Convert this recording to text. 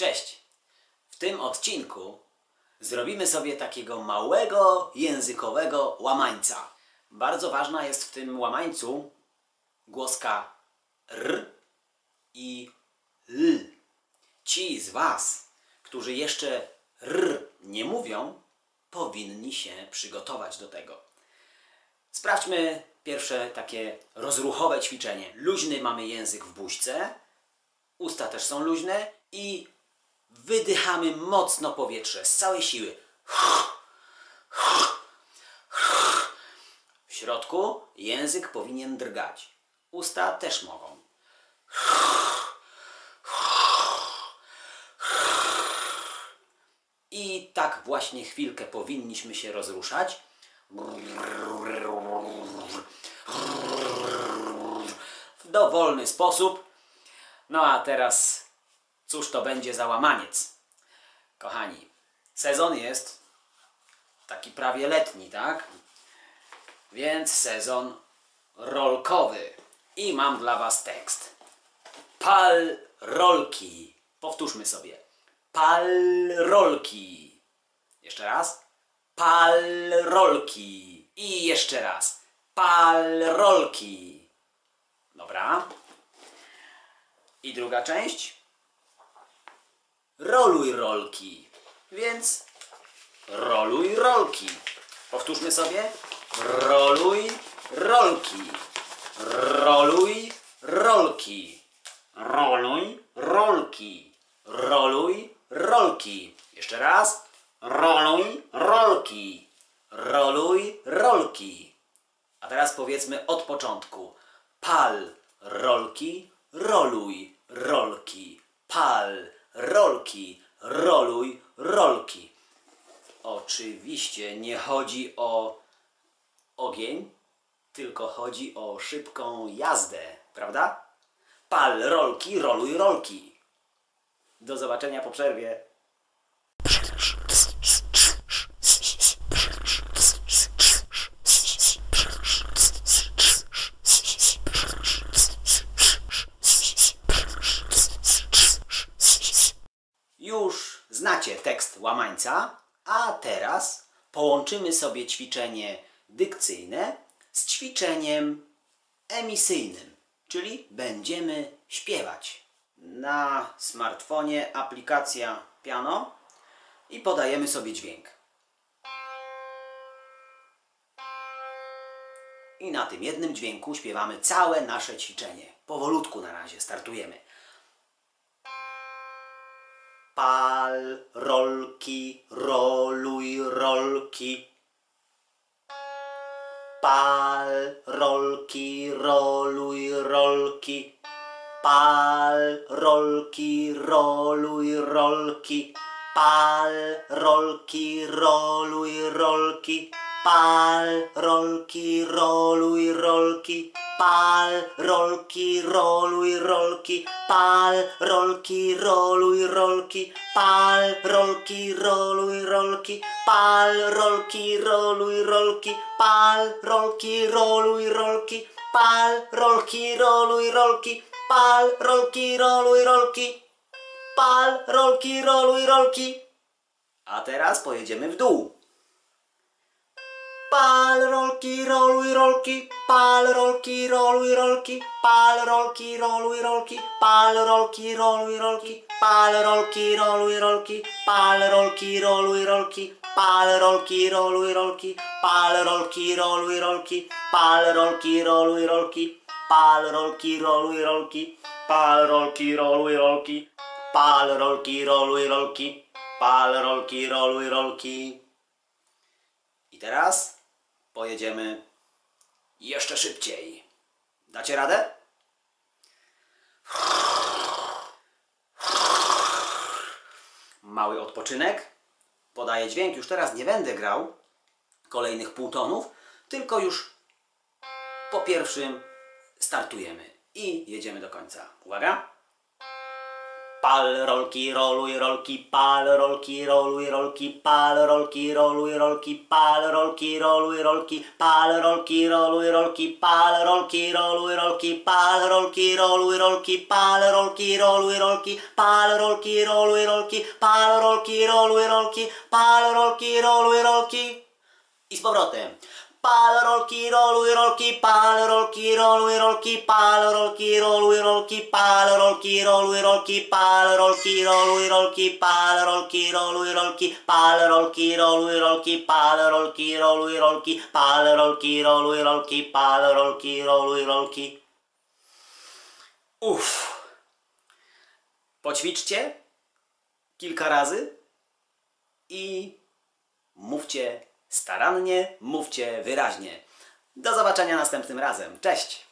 Cześć! W tym odcinku zrobimy sobie takiego małego językowego łamańca. Bardzo ważna jest w tym łamańcu głoska r i l. Ci z Was, którzy jeszcze r nie mówią, powinni się przygotować do tego. Sprawdźmy pierwsze takie rozruchowe ćwiczenie. Luźny mamy język w buźce, usta też są luźne i wydychamy mocno powietrze z całej siły. W środku język powinien drgać. Usta też mogą. I tak właśnie chwilkę powinniśmy się rozruszać. W dowolny sposób. No a teraz, cóż to będzie za łamaniec? Kochani, sezon jest taki prawie letni, tak? Więc sezon rolkowy. I mam dla Was tekst. Pal rolki. Powtórzmy sobie. Pal rolki. Jeszcze raz. Pal rolki. I jeszcze raz. Pal rolki. Dobra. I druga część. Roluj rolki. Więc roluj rolki. Powtórzmy sobie. Roluj rolki. Roluj rolki. Roluj rolki. Roluj rolki. Jeszcze raz. Roluj rolki. Roluj rolki. A teraz powiedzmy od początku. Pal rolki, roluj rolki, roluj rolki. Oczywiście nie chodzi o ogień, tylko chodzi o szybką jazdę, prawda? Pal rolki, roluj rolki. Do zobaczenia po przerwie. Już znacie tekst łamańca, a teraz połączymy sobie ćwiczenie dykcyjne z ćwiczeniem emisyjnym, czyli będziemy śpiewać. Na smartfonie aplikacja piano i podajemy sobie dźwięk. I na tym jednym dźwięku śpiewamy całe nasze ćwiczenie. Powolutku na razie startujemy. Pal rolki, roluj rolki. Pal rolki, roluj rolki. Pal rolki, roluj rolki. Pal rolki, roluj rolki. Pal rolki, roluj rolki. Pal, rolki, roluj, rolki, pal, rolki, roluj, rolki, pal, rolki, roluj, rolki, pal, rolki, roluj, rolki, pal, rolki, roluj, rolki, pal, rolki, roluj, rolki, pal, rolki, roluj, rolki, pal, rolki, roluj, rolki. A teraz pojedziemy w dół. Pal rolki, roluj rolki, pal rolki, roluj rolki, pal rolki, roluj rolki, pal rolki, roluj rolki, pal rolki, roluj rolki, pal rolki, roluj rolki, pal rolki, roluj rolki, pal rolki, roluj rolki, pal rolki, roluj rolki, pal rolki, roluj rolki, pal rolki, roluj rolki, pal rolki, roluj rolki, pal rolki, roluj rolki. I teraz pojedziemy jeszcze szybciej. Dacie radę? Mały odpoczynek. Podaję dźwięk. Już teraz nie będę grał kolejnych półtonów, tylko już po pierwszym startujemy i jedziemy do końca. Uwaga! Pal rolki, roluj rolki, pal rolki, roluj rolki, pal rolki, roluj rolki, pal rolki, roluj rolki, pal rolki, roluj rolki, pal rolki, roluj rolki, pal rolki, roluj rolki, pal rolki, roluj rolki, pal rolki, roluj rolki, pal rolki, roluj rolki, pal rolki, roluj rolki. I z powrotem. Pal rolki, roluj rolki, pal rolki, roluj rolki, pal rolki, roluj rolki, pal rolki, roluj rolki, pal rolki, roluj rolki, pal rolki, roluj rolki, pal rolki, roluj rolki, pal rolki, roluj rolki, pal rolki, roluj rolki, pal rolki, roluj rolki. Uff. Poćwiczcie kilka razy i mówcie starannie, mówcie wyraźnie. Do zobaczenia następnym razem. Cześć!